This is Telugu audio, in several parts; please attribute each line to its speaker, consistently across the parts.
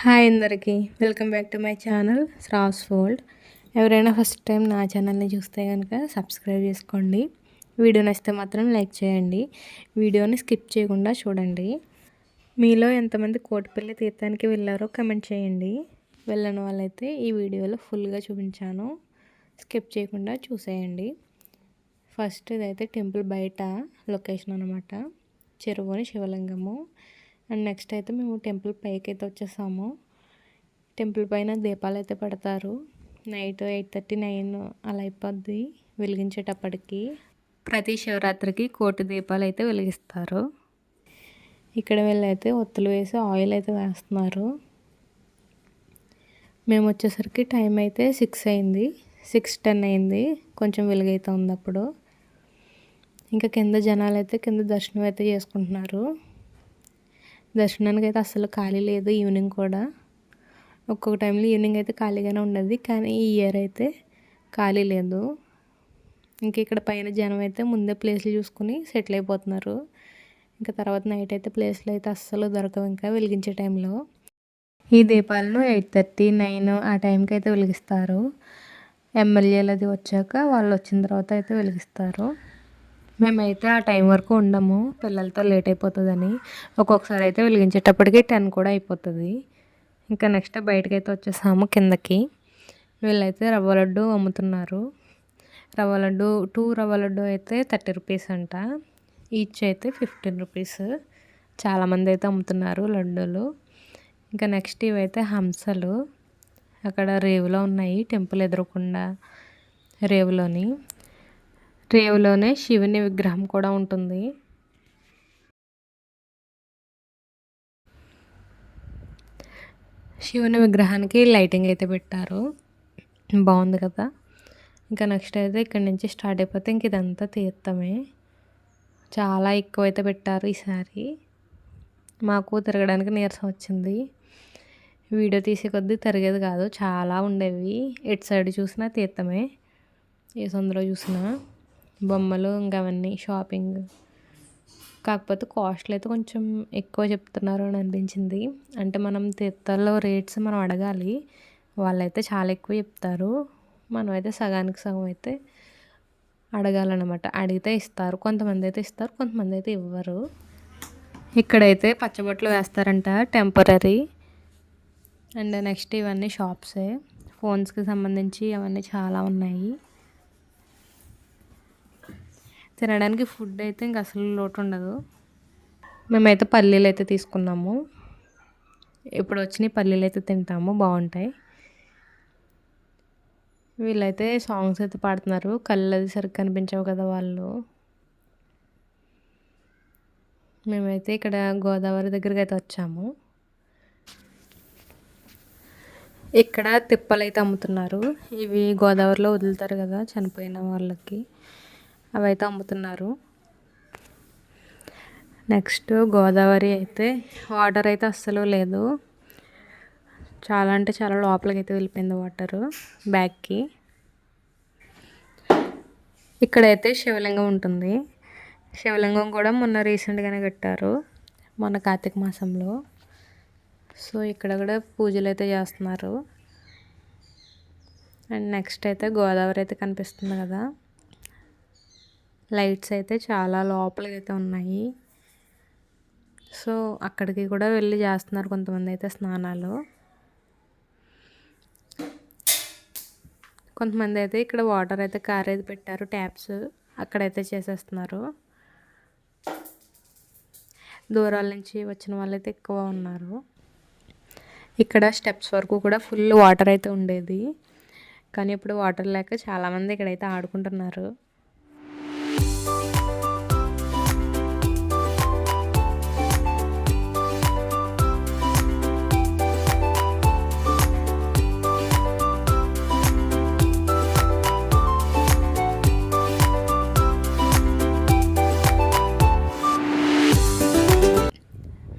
Speaker 1: హాయ్ అందరికీ. Welcome back to my channel శ్రాస్ ఫోల్డ్. ఎవరైనా ఫస్ట్ టైం నా ఛానల్ని చూస్తే కనుక సబ్స్క్రైబ్ చేసుకోండి. వీడియో నచ్చితే మాత్రం లైక్ చేయండి. వీడియోని స్కిప్ చేయకుండా చూడండి. మీలో ఎంతమంది కోటిపల్లి తీర్థానికి వెళ్ళారో కమెంట్ చేయండి. వెళ్ళని వాళ్ళైతే ఈ వీడియోలో ఫుల్గా చూపించాను. స్కిప్ చేయకుండా చూసేయండి. ఫస్ట్ ఇదైతే టెంపుల్ బయట లొకేషన్ అనమాట చెరువుని శివలింగము. అండ్ నెక్స్ట్ అయితే మేము టెంపుల్ పైకి అయితే వచ్చేసాము. టెంపుల్ పైన దీపాలు అయితే పెడతారు. నైట్ ఎయిట్ థర్టీ నైన్ అలా అయిపోద్ది వెలిగించేటప్పటికి. ప్రతి శివరాత్రికి కోటి దీపాలు అయితే వెలిగిస్తారు. ఇక్కడ వెళ్ళైతే ఒత్తులు వేసి ఆయిల్ అయితే వేస్తున్నారు. మేము వచ్చేసరికి టైం అయితే సిక్స్ అయింది. సిక్స్ టెన్ అయింది. కొంచెం వెలుగైతే ఉంది అప్పుడు. ఇంకా కింద జనాలు అయితే కింద దర్శనం అయితే చేసుకుంటున్నారు. దర్శనానికి అయితే అస్సలు ఖాళీ లేదు ఈవినింగ్ కూడా. ఒక్కొక్క టైంలో ఈవినింగ్ అయితే ఖాళీగానే ఉండదు కానీ ఈ ఇయర్ అయితే ఖాళీ లేదు. ఇంక ఇక్కడ పైన జనం అయితే ముందే ప్లేస్లు చూసుకుని సెటిల్ అయిపోతున్నారు. ఇంకా తర్వాత నైట్ అయితే ప్లేస్లు అయితే అస్సలు దొరకవు ఇంకా వెలిగించే టైంలో. ఈ దీపాలను ఎయిట్ థర్టీ నైన్ ఆ టైంకి అయితే వెలిగిస్తారు. ఎమ్మెల్యేలు అది వచ్చాక వాళ్ళు వచ్చిన తర్వాత అయితే వెలిగిస్తారు. మేమైతే ఆ టైం వరకు ఉండము. పిల్లలతో లేట్ అయిపోతుందని. ఒక్కొక్కసారి అయితే వెలిగించేటప్పటికి టెన్ కూడా అయిపోతుంది. ఇంకా నెక్స్ట్ బయటకు అయితే వచ్చేసాము కిందకి. వీళ్ళైతే రవ్వ లడ్డు అమ్ముతున్నారు. రవ్వ లడ్డు టూ రవ్వ లడ్డు అయితే థర్టీ రూపీస్ అంట. ఈచ్ అయితే ఫిఫ్టీన్ రూపీస్. చాలామంది అయితే అమ్ముతున్నారు లడ్డూలు. ఇంకా నెక్స్ట్ ఇవైతే హంసలు. అక్కడ రేవులో ఉన్నాయి టెంపుల్ ఎదురకుండా రేవులోని. రేవులోనే శివుని విగ్రహం కూడా ఉంటుంది. శివుని విగ్రహానికి లైటింగ్ అయితే పెట్టారు. బాగుంది కదా. ఇంకా నెక్స్ట్ అయితే ఇక్కడ నుంచి స్టార్ట్ అయిపోతే ఇంక ఇదంతా తీర్థమే. చాలా ఎక్కువ అయితే పెట్టారు ఈసారి మాకు తిరగడానికి నీరసం వచ్చింది. వీడియో తీసే కొద్దీ తిరిగేది కాదు చాలా ఉండేవి. ఎటు సైడ్ చూసినా తీర్థమే. ఏ సందులో చూసినా. బొమ్మలు ఇంకా అవన్నీ షాపింగ్. కాకపోతే కాస్ట్లు అయితే కొంచెం ఎక్కువ చెప్తున్నారు అని అనిపించింది. అంటే మనం తీర్థాల్లో రేట్స్ మనం అడగాలి. వాళ్ళైతే చాలా ఎక్కువ చెప్తారు. మనం అయితే సగానికి సగం అయితే అడగాలన్నమాట. అడిగితే ఇస్తారు. కొంతమంది అయితే ఇస్తారు కొంతమంది అయితే ఇవ్వరు. ఇక్కడైతే పచ్చబొట్లు వేస్తారంట టెంపరీ అండ్ నెక్స్ట్ ఇవన్నీ షాప్సే. ఫోన్స్కి సంబంధించి అవన్నీ చాలా ఉన్నాయి. తినడానికి ఫుడ్ అయితే ఇంక అసలు లోటు ఉండదు మేమైతే పల్లీలు అయితే తీసుకున్నాము. ఇప్పుడు వచ్చినాయి పల్లీలు అయితే తింటాము బాగుంటాయి వీళ్ళైతే సాంగ్స్ అయితే పాడుతున్నారు. కళ్ళు అది సరిగ్గా కనిపించవు కదా వాళ్ళు. మేమైతే ఇక్కడ గోదావరి దగ్గరికి అయితే వచ్చాము. ఇక్కడ తిప్పలు అయితే అమ్ముతున్నారు. ఇవి గోదావరిలో వదులుతారు కదా చనిపోయిన వాళ్ళకి. అవైతే అమ్ముతున్నారు. నెక్స్ట్ గోదావరి అయితే వాటర్ అయితే అస్సలు లేదు. చాలా అంటే చాలా లోపలికి అయితే వెళ్ళిపోయింది వాటర్ బ్యాగ్కి ఇక్కడైతే శివలింగం ఉంటుంది. శివలింగం కూడా మొన్న రీసెంట్గానే కట్టారు. మొన్న కార్తీక మాసంలో. సో ఇక్కడ కూడా పూజలు అయితే చేస్తున్నారు. అండ్ నెక్స్ట్ అయితే గోదావరి అయితే కనిపిస్తుంది కదా. లైట్స్ అయితే చాలా లోపలికి అయితే ఉన్నాయి. సో అక్కడికి కూడా వెళ్ళి చేస్తున్నారు కొంతమంది అయితే స్నానాలు. కొంతమంది అయితే ఇక్కడ వాటర్ అయితే కారేది పెట్టారు ట్యాప్స్ అక్కడైతే చేసేస్తున్నారు. దూరాల నుంచి వచ్చిన వాళ్ళైతే ఎక్కువ ఉన్నారు. ఇక్కడ స్టెప్స్ వరకు కూడా ఫుల్ వాటర్ అయితే ఉండేది. కానీ ఇప్పుడు వాటర్ లేక చాలామంది ఇక్కడైతే ఆడుకుంటున్నారు.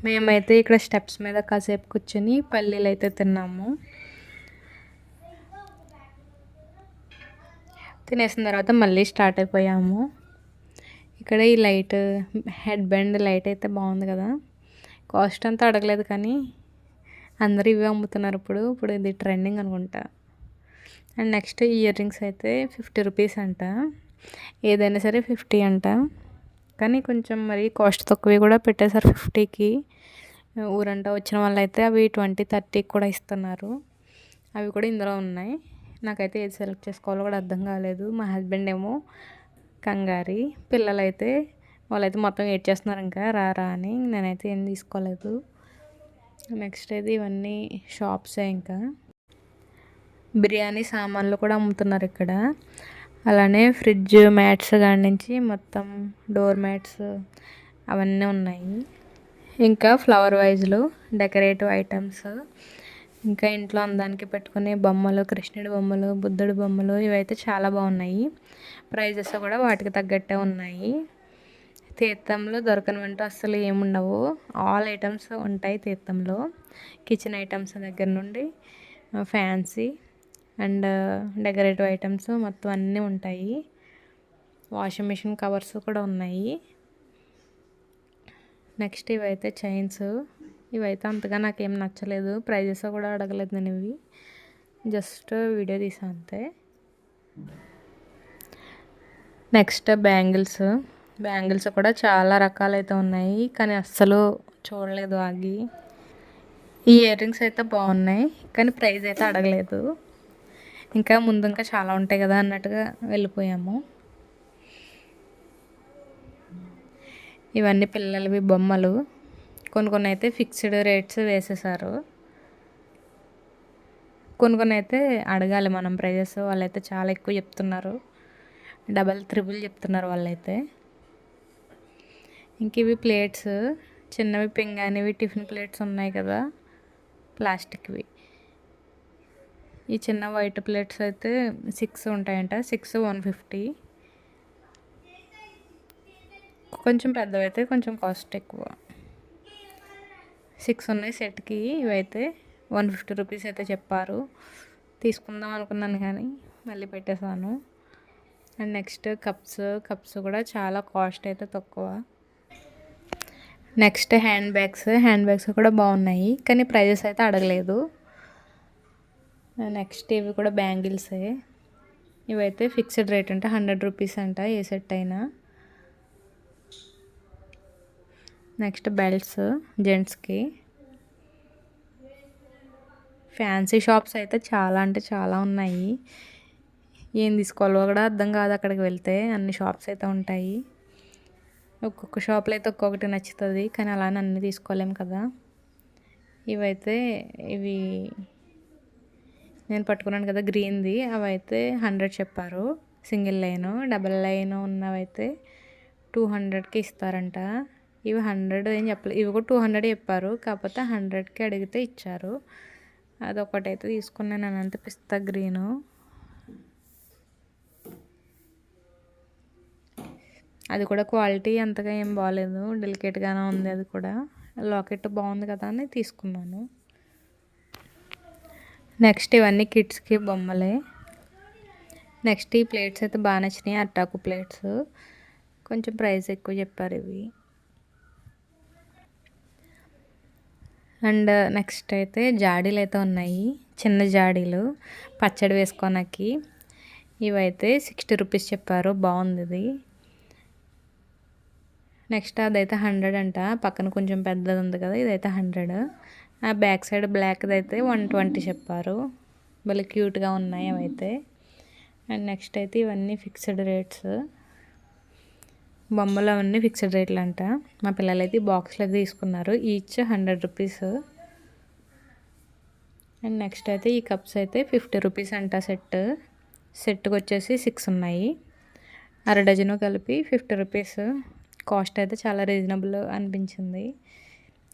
Speaker 1: మేమైతే ఇక్కడ స్టెప్స్ మీద కాసేపు కూర్చొని పల్లీలు అయితే తిన్నాము. తినేసిన తర్వాత మళ్ళీ స్టార్ట్ అయిపోయాము. ఇక్కడ ఈ లైట్ హెడ్ బ్యాండ్ లైట్ అయితే బాగుంది కదా. కాస్ట్ అంతా అడగలేదు కానీ అందరూ ఇవే అమ్ముతున్నారు ఇప్పుడు. ఇప్పుడు ఇది ట్రెండింగ్ అనుకుంటా. అండ్ నెక్స్ట్ ఇయర్ రింగ్స్ అయితే ఫిఫ్టీ రూపీస్ అంట. ఏదైనా సరే ఫిఫ్టీ అంట. కానీ కొంచెం మరి కాస్ట్ తక్కువే కూడా పెట్టేశారు ఫిఫ్టీకి. ఊరంటా వచ్చిన వాళ్ళైతే అవి ట్వంటీ థర్టీకి కూడా ఇస్తున్నారు. అవి కూడా ఇందులో ఉన్నాయి. నాకైతే ఏది సెలెక్ట్ చేసుకోవాలో కూడా అర్థం కాలేదు. మా హస్బెండ్ ఏమో కంగారి. పిల్లలైతే వాళ్ళైతే మొత్తం వెయిట్ చేస్తున్నారు ఇంకా రా రా అని. నేనైతే ఏం తీసుకోలేదు. నెక్స్ట్ అయితే ఇవన్నీ షాప్సే ఇంకా. బిర్యానీ సామాన్లు కూడా అమ్ముతున్నారు ఇక్కడ. అలానే ఫ్రిడ్జ్ మ్యాట్స్ కాడి నుంచి మొత్తం డోర్ మ్యాట్స్ అవన్నీ ఉన్నాయి. ఇంకా ఫ్లవర్ వైజ్లు డెకరేటివ్ ఐటమ్స్ ఇంకా ఇంట్లో అందానికి పెట్టుకునే బొమ్మలు కృష్ణుడి బొమ్మలు బుద్ధుడి బొమ్మలు ఇవైతే చాలా బాగున్నాయి. ప్రైజెస్ కూడా వాటికి తగ్గట్టే ఉన్నాయి. తీర్థంలో దొరకనివంటూ అస్సలు ఏముండవు ఆల్ ఐటమ్స్ ఉంటాయి తీర్థంలో. కిచెన్ ఐటమ్స్ దగ్గర నుండి ఫ్యాన్సీ అండ్ డెకరేటివ్ ఐటమ్స్ మొత్తం అన్నీ ఉంటాయి. వాషింగ్ మిషన్ కవర్స్ కూడా ఉన్నాయి. నెక్స్ట్ ఇవైతే చైన్స్. ఇవైతే అంతగా నాకేం నచ్చలేదు. ప్రైజెస్ కూడా అడగలేదు నేను ఇవి. జస్ట్ వీడియో తీసా అంతే. Next bangles. బ్యాంగిల్స్ కూడా చాలా రకాలైతే ఉన్నాయి. కానీ అస్సలు చూడలేదు ఆగి. ఈ ఇయర్ రింగ్స్ అయితే బాగున్నాయి. కానీ ప్రైస్ అయితే అడగలేదు. ఇంకా ముందు ఇంకా చాలా ఉంటాయి కదా అన్నట్టుగా వెళ్ళిపోయాము. ఇవన్నీ పిల్లలవి బొమ్మలు. కొన్ని కొన్ని అయితే ఫిక్స్డ్ రేట్స్ వేసేసారు. కొన్ని కొన్ని అయితే అడగాలి మనం ప్రైజెస్. వాళ్ళైతే చాలా ఎక్కువ చెప్తున్నారు. డబల్ త్రిబుల్ చెప్తున్నారు వాళ్ళైతే. ఇంక ఇవి ప్లేట్స్. చిన్నవి పింగానివి టిఫిన్ ప్లేట్స్ ఉన్నాయి కదా. ప్లాస్టిక్వి. ఈ చిన్న వైట్ ప్లేట్స్ అయితే సిక్స్ ఉంటాయంట. Six one fifty. కొంచెం పెద్దవైతే కొంచెం కాస్ట్ ఎక్కువ. సిక్స్ ఉన్నాయి సెట్కి. ఇవైతే వన్ ఫిఫ్టీ రూపీస్ అయితే చెప్పారు. తీసుకుందాం అనుకున్నాను కానీ మళ్ళీ పెట్టేశాను. And next cups. కప్స్ కూడా చాలా కాస్ట్ అయితే తక్కువ. Next hand bags. Hand bags కూడా బాగున్నాయి. కానీ ప్రైజెస్ అయితే అడగలేదు. నెక్స్ట్ ఇవి కూడా బ్యాంగిల్సే. ఇవైతే ఫిక్స్డ్ రేట్ అంటే హండ్రెడ్ రూపీస్ అంట ఏ సెట్ అయినా. నెక్స్ట్ బెల్ట్స్ జెంట్స్కి. ఫ్యాన్సీ షాప్స్ అయితే చాలా అంటే చాలా ఉన్నాయి. ఏం తీసుకోవాలో కూడా అర్థం కాదు అక్కడికి వెళ్తే. అన్ని షాప్స్ అయితే ఉంటాయి. ఒక్కొక్క షాప్లో అయితే ఒక్కొక్కటి నచ్చుతుంది. కానీ అలానే అన్నీ తీసుకోలేము కదా. ఇవైతే ఇవి నేను పట్టుకున్నాను కదా గ్రీన్ది అవి అయితే హండ్రెడ్ చెప్పారు. సింగిల్ లైన్ డబల్ లైన్ ఉన్నవైతే టూ హండ్రెడ్కి ఇస్తారంట. ఇవి హండ్రెడ్ ఏం చెప్పలేదు ఇవి కూడా టూ హండ్రెడ్ చెప్పారు. కాకపోతే హండ్రెడ్కి అడిగితే ఇచ్చారు. అదొకటైతే తీసుకున్నాను అనంత పిస్తా గ్రీను. అది కూడా క్వాలిటీ అంతగా ఏం బాగాలేదు డెలికేట్గానే ఉంది అది కూడా. లాకెట్ బాగుంది కదా అని తీసుకున్నాను. నెక్స్ట్ ఇవన్నీ కిడ్స్కి బొమ్మలే. నెక్స్ట్ ఈ ప్లేట్స్ అయితే బాగా నచ్చినాయి అట్టాకు ప్లేట్స్. కొంచెం ప్రైస్ ఎక్కువ చెప్పారు ఇవి. అండ్ నెక్స్ట్ అయితే జాడీలు అయితే ఉన్నాయి చిన్న జాడీలు పచ్చడి వేసుకోనకి. ఇవైతే సిక్స్టీ రూపీస్ చెప్పారు బాగుంది ఇది. నెక్స్ట్ అదైతే హండ్రెడ్ అంట పక్కన కొంచెం పెద్దది ఉంది కదా ఇదైతే హండ్రెడ్. ఆ బ్యాక్ సైడ్ బ్లాక్ది అయితే వన్ ట్వంటీ చెప్పారు. భలే క్యూట్గా ఉన్నాయి అవైతే. అండ్ నెక్స్ట్ అయితే ఇవన్నీ ఫిక్స్డ్ రేట్స్. బొమ్మలు అవన్నీ ఫిక్స్డ్ రేట్లు అంట మా పిల్లలు అయితే బాక్స్లో తీసుకున్నారు. Each hundred rupees. And next అయితే ఈ కప్స్ అయితే ఫిఫ్టీ రూపీస్ అంట సెట్. సెట్కి వచ్చేసి సిక్స్ ఉన్నాయి. అర డజను కలిపి ఫిఫ్టీ రూపీస్. కాస్ట్ అయితే చాలా రీజనబుల్ అనిపించింది.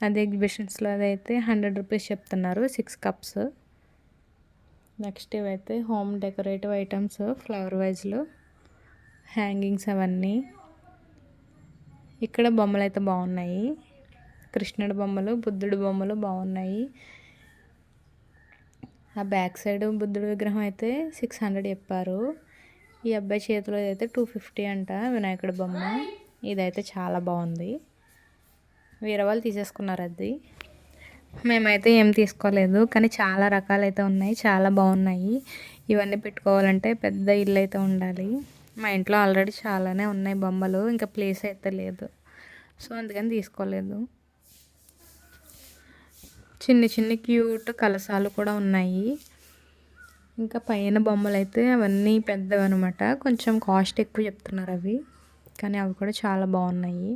Speaker 1: అదే ఎగ్జిబిషన్స్లో అయితే హండ్రెడ్ రూపీస్ చెప్తున్నారు సిక్స్ కప్స్. నెక్స్ట్ ఇవైతే హోమ్ డెకరేటివ్ ఐటమ్స్ ఫ్లవర్ వైజ్లో హ్యాంగింగ్స్ అవన్నీ. ఇక్కడ బొమ్మలు అయితే బాగున్నాయి కృష్ణుడి బొమ్మలు బుద్ధుడి బొమ్మలు బాగున్నాయి ఆ బ్యాక్ సైడ్ బుద్ధుడి విగ్రహం అయితే సిక్స్ హండ్రెడ్ చెప్పారు. ఈ అబ్బాయి చేతిలో అయితే టూ ఫిఫ్టీ అంట వినాయకుడి బొమ్మ. ఇదైతే చాలా బాగుంది వేరే వాళ్ళు తీసేసుకున్నారు అది. మేమైతే ఏం తీసుకోలేదు కానీ చాలా రకాలైతే ఉన్నాయి చాలా బాగున్నాయి. ఇవన్నీ పెట్టుకోవాలంటే పెద్ద ఇల్లు అయితే ఉండాలి. మా ఇంట్లో ఆల్రెడీ చాలానే ఉన్నాయి బొమ్మలు ఇంకా ప్లేస్ అయితే లేదు. సో అందుకని తీసుకోలేదు. చిన్ని చిన్ని క్యూట్ కలసాలు కూడా ఉన్నాయి. ఇంకా పైన బొమ్మలు అయితే అవన్నీ పెద్దవి అనమాట కొంచెం కాస్ట్ ఎక్కువ చెప్తున్నారు అవి కానీ అవి కూడా చాలా బాగున్నాయి.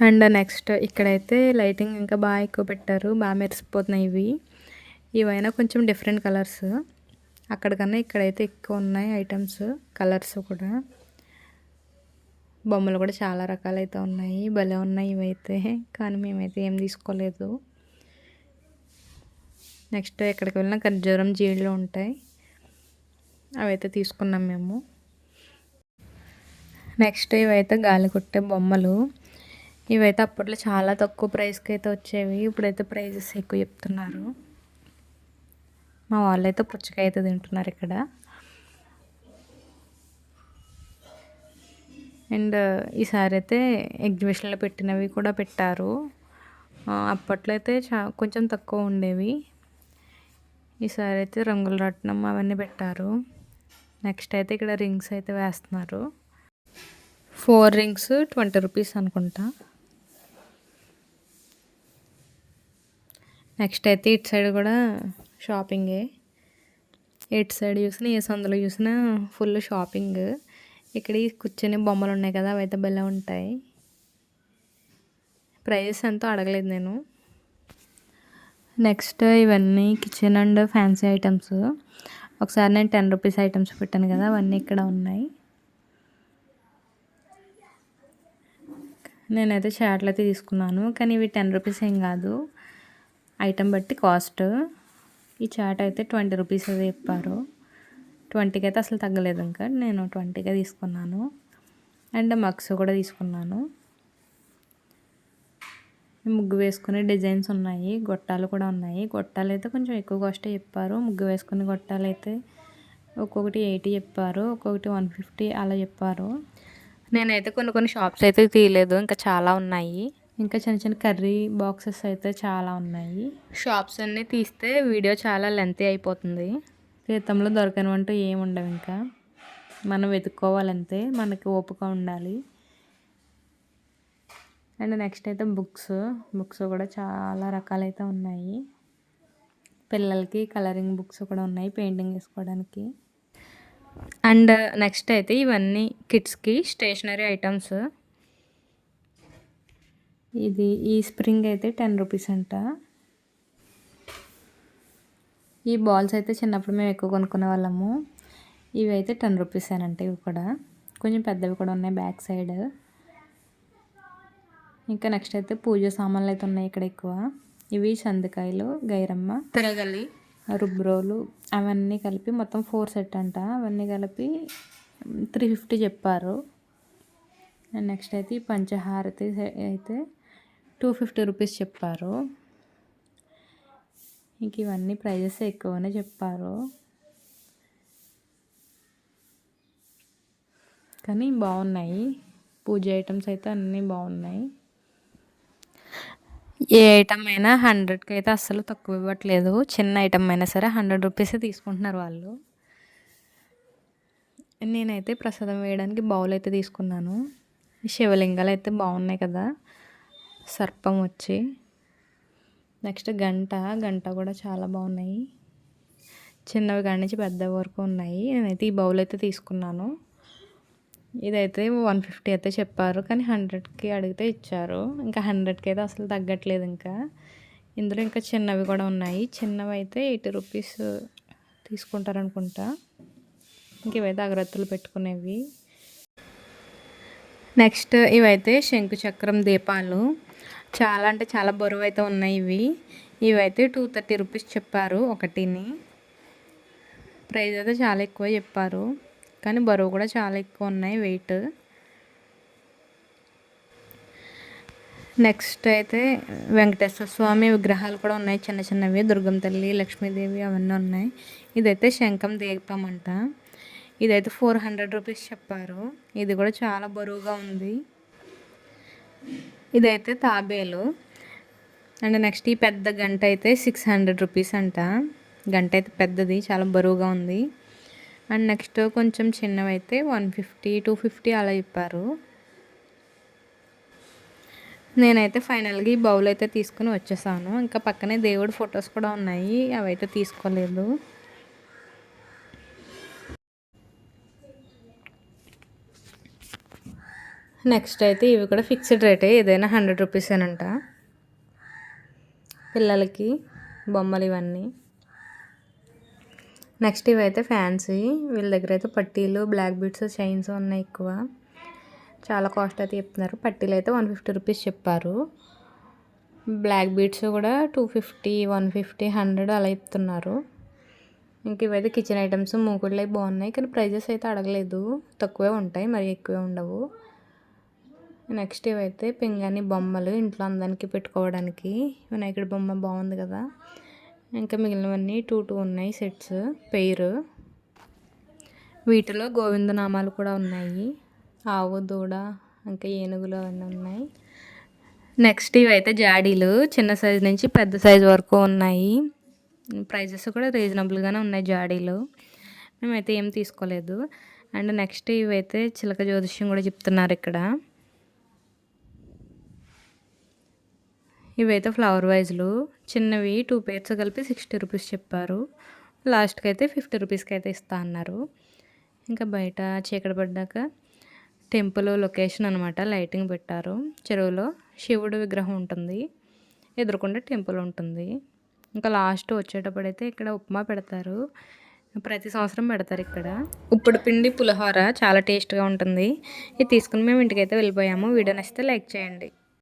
Speaker 1: అండ్ నెక్స్ట్ ఇక్కడైతే లైటింగ్ ఇంకా బాగా ఎక్కువ పెట్టారు. బాగా మెరిసిపోతున్నాయి ఇవి. ఇవైనా కొంచెం డిఫరెంట్ కలర్స్. అక్కడికన్నా ఇక్కడైతే ఎక్కువ ఉన్నాయి ఐటమ్స్ కలర్స్ కూడా. బొమ్మలు కూడా చాలా రకాలైతే ఉన్నాయి. భలే ఉన్నాయి ఇవైతే. కానీ మేమైతే ఏం తీసుకోలేదు. నెక్స్ట్ ఎక్కడికి వెళ్ళినా ఖర్జూరం జీళ్ళు ఉంటాయి. అవైతే తీసుకున్నాం మేము. నెక్స్ట్ ఇవైతే గాలి కొట్టే బొమ్మలు. ఇవైతే అప్పట్లో చాలా తక్కువ ప్రైస్కి అయితే వచ్చేవి. ఇప్పుడైతే ప్రైజెస్ ఎక్కువ చెప్తున్నారు. మా వాళ్ళైతే పుచ్చకాయ అయితే తింటున్నారు ఇక్కడ. అండ్ ఈసారి అయితే ఎగ్జిబిషన్లో పెట్టినవి కూడా పెట్టారు. అప్పట్లో అయితే చా కొంచెం తక్కువ ఉండేవి. ఈసారి అయితే రంగుల రత్నం అవన్నీ పెట్టారు. నెక్స్ట్ అయితే ఇక్కడ రింగ్స్ అయితే వేస్తున్నారు. ఫోర్ రింగ్స్ ట్వంటీ రూపీస్ అనుకుంటా. నెక్స్ట్ అయితే ఇటు సైడ్ కూడా షాపింగే. ఇటు సైడ్ చూసినా ఏ సందులో చూసినా ఫుల్ షాపింగ్. ఇక్కడ కూర్చొని బొమ్మలు ఉన్నాయి కదా అవైతే భలే ఉంటాయి. ప్రైజెస్ ఎంతో అడగలేదు నేను. నెక్స్ట్ ఇవన్నీ కిచెన్ అండ్ ఫ్యాన్సీ ఐటమ్స్. ఒకసారి నేను టెన్ రూపీస్ ఐటమ్స్ పెట్టాను కదా అవన్నీ ఇక్కడ ఉన్నాయి. నేనైతే షార్ట్లు అయితే తీసుకున్నాను కానీ ఇవి టెన్ రూపీస్ ఏం కాదు. ఐటమ్ బట్టి కాస్ట్. ఈ చాట్ అయితే ట్వంటీ రూపీస్ అది చెప్పారు. ట్వంటీకి అయితే అసలు తగ్గలేదు ఇంకా. నేను ట్వంటీగా తీసుకున్నాను. అండ్ మక్స్ కూడా తీసుకున్నాను. ముగ్గు వేసుకునే డిజైన్స్ ఉన్నాయి. గొట్టాలు కూడా ఉన్నాయి. గొట్టాలు అయితే కొంచెం ఎక్కువ కాస్టే చెప్పారు. ముగ్గు వేసుకునే గొట్టాలు అయితే ఒక్కొక్కటి ఎయిటీ చెప్పారు. ఒక్కొక్కటి వన్ ఫిఫ్టీ అలా చెప్పారు. నేనైతే కొన్ని కొన్ని షాప్స్ అయితే తీయలేదు. ఇంకా చాలా ఉన్నాయి. ఇంకా చిన్న చిన్న కర్రీ బాక్సెస్ అయితే చాలా ఉన్నాయి. షాప్స్ అన్నీ తీస్తే వీడియో చాలా లెంతీ అయిపోతుంది. తీర్థంలో దొరకనివంటూ ఏమి ఉండవు ఇంకా. మనం వెతుక్కోవాలంతే మనకి ఓపిక ఉండాలి. అండ్ నెక్స్ట్ అయితే బుక్స్. బుక్స్ కూడా చాలా రకాలైతే ఉన్నాయి. పిల్లలకి కలరింగ్ బుక్స్ కూడా ఉన్నాయి పెయింటింగ్ వేసుకోవడానికి. అండ్ నెక్స్ట్ అయితే ఇవన్నీ కిడ్స్కి స్టేషనరీ ఐటమ్స్. ఇది ఈ స్ప్రింగ్ అయితే టెన్ రూపీస్ అంట. ఈ బాల్స్ అయితే చిన్నప్పుడు మేము ఎక్కువ కొనుక్కునే వాళ్ళము. ఇవి అయితే టెన్ రూపీస్ అనంట ఇవి కూడా. కొంచెం పెద్దవి కూడా ఉన్నాయి బ్యాక్ సైడ్ ఇంకా నెక్స్ట్ అయితే పూజ సామాన్లు అయితే ఉన్నాయి ఇక్కడ ఎక్కువ. ఇవి సందకాయలు గైరమ్మ తిరగలి. రుబ్రోలు అవన్నీ కలిపి మొత్తం ఫోర్ సెట్ అంట. అవన్నీ కలిపి త్రీ ఫిఫ్టీ చెప్పారు. అండ్ నెక్స్ట్ అయితే ఈ పంచహారతి అయితే టూ ఫిఫ్టీ రూపీస్ చెప్పారు. ఇంక ఇవన్నీ ప్రైజెస్ ఎక్కువనే చెప్పారు. కానీ బాగున్నాయి. పూజ ఐటమ్స్ అయితే అన్నీ బాగున్నాయి. ఏ ఐటమ్ అయినా హండ్రెడ్కి అయితే అస్సలు తక్కువ ఇవ్వట్లేదు. చిన్న ఐటమ్ అయినా సరే హండ్రెడ్ రూపీసే తీసుకుంటున్నారు వాళ్ళు. నేనైతే ప్రసాదం వేయడానికి బౌల్ అయితే తీసుకున్నాను. శివలింగాలు అయితే బాగున్నాయి కదా. సర్పం వచ్చి నెక్స్ట్ గంట గంట కూడా చాలా బాగున్నాయి. చిన్నవి కాడి నుంచి పెద్ద వరకు ఉన్నాయి. నేనైతే ఈ బౌల్ అయితే తీసుకున్నాను. ఇదైతే వన్ ఫిఫ్టీ అయితే చెప్పారు కానీ హండ్రెడ్కి అడిగితే ఇచ్చారు. ఇంకా హండ్రెడ్కి అయితే అసలు తగ్గట్లేదు ఇంకా. ఇందులో ఇంకా చిన్నవి కూడా ఉన్నాయి. చిన్నవి అయితే ఎయిటీ రూపీస్ తీసుకుంటారనుకుంటా. ఇంక ఇవైతే అగరత్తులు పెట్టుకునేవి. నెక్స్ట్ ఇవైతే శంకు చక్రం దీపాలు. చాలా అంటే చాలా బరువు అయితే ఉన్నాయి ఇవి. ఇవైతే టూ థర్టీ రూపీస్ చెప్పారు ఒకటిని. ప్రైస్ అయితే చాలా ఎక్కువ చెప్పారు. కానీ బరువు కూడా చాలా ఎక్కువ ఉన్నాయి వెయిట్. నెక్స్ట్ అయితే వెంకటేశ్వర స్వామి విగ్రహాలు కూడా ఉన్నాయి చిన్న చిన్నవి. దుర్గం తల్లి లక్ష్మీదేవి అవన్నీ ఉన్నాయి. ఇదైతే శంఖం దీపం అంట. ఇదైతే ఫోర్ హండ్రెడ్ రూపీస్ చెప్పారు. ఇది కూడా చాలా బరువుగా ఉంది. ఇదైతే తాబేలు. అండ్ నెక్స్ట్ ఈ పెద్ద గంట అయితే సిక్స్ హండ్రెడ్ రూపీస్ అంట. గంట అయితే పెద్దది చాలా బరువుగా ఉంది. అండ్ నెక్స్ట్ కొంచెం చిన్నవి అయితే వన్ ఫిఫ్టీ టూ ఫిఫ్టీ అలా చెప్పారు. నేనైతే ఫైనల్గా ఈ బౌల్ అయితే తీసుకుని వచ్చేసాను. ఇంకా పక్కనే దేవుడి ఫొటోస్ కూడా ఉన్నాయి అవి అయితే తీసుకోలేదు. నెక్స్ట్ అయితే ఇవి కూడా ఫిక్స్డ్ రేటే ఏదైనా హండ్రెడ్ రూపీస్ అనంట పిల్లలకి బొమ్మలు ఇవన్నీ. నెక్స్ట్ ఇవైతే ఫ్యాన్సీ వీళ్ళ దగ్గర అయితే పట్టీలు బ్లాక్ బీట్స్ చైన్స్ ఉన్నాయి ఎక్కువ. చాలా కాస్ట్ అయితే చెప్తున్నారు. పట్టీలు అయితే వన్ ఫిఫ్టీ రూపీస్ చెప్పారు. బ్లాక్ బీట్స్ కూడా two fifty one fifty hundred అలా చెప్తున్నారు. ఇంక ఇవైతే కిచెన్ ఐటమ్స్ మూకుడులు అవి బాగున్నాయి కానీ ప్రైజెస్ అయితే అడగలేదు. తక్కువే ఉంటాయి మరి ఎక్కువే ఉండవు. నెక్స్ట్ ఇవైతే పింగాని బొమ్మలు ఇంట్లో అందరికీ పెట్టుకోవడానికి వినాయకుడి బొమ్మ బాగుంది కదా. ఇంకా మిగిలినవన్నీ టూ టూ ఉన్నాయి సెట్స్ పెయిర్ వీటిలో గోవిందనామాలు కూడా ఉన్నాయి. ఆవు దూడ ఇంకా ఏనుగులు అవన్నీ ఉన్నాయి. నెక్స్ట్ ఇవైతే జాడీలు చిన్న సైజు నుంచి పెద్ద సైజు వరకు ఉన్నాయి. ప్రైజెస్ కూడా రీజనబుల్గానే ఉన్నాయి జాడీలు. మేమైతే ఏం తీసుకోలేదు. అండ్ నెక్స్ట్ ఇవైతే చిలక జ్యోతిష్యం కూడా చెప్తున్నారు ఇక్కడ. ఇవైతే ఫ్లవర్ వైజ్లు చిన్నవి టూ పేర్స్ కలిపి సిక్స్టీ రూపీస్ చెప్పారు. లాస్ట్కి అయితే ఫిఫ్టీ రూపీస్కి అయితే ఇస్తా అన్నారు. ఇంకా బయట చీకటి పడ్డాక టెంపుల్ లొకేషన్ అనమాట లైటింగ్ పెట్టారు. చెరువులో శివుడు విగ్రహం ఉంటుంది ఎదురుకుండా టెంపుల్ ఉంటుంది. ఇంకా లాస్ట్ వచ్చేటప్పుడు అయితే ఇక్కడ ఉప్మా పెడతారు. ప్రతి సంవత్సరం పెడతారు ఇక్కడ. ఇప్పుడు పిండి పులిహోర చాలా టేస్ట్గా ఉంటుంది. ఇది తీసుకుని మేము ఇంటికైతే వెళ్ళిపోయాము. వీడియో నచ్చితే లైక్ చేయండి.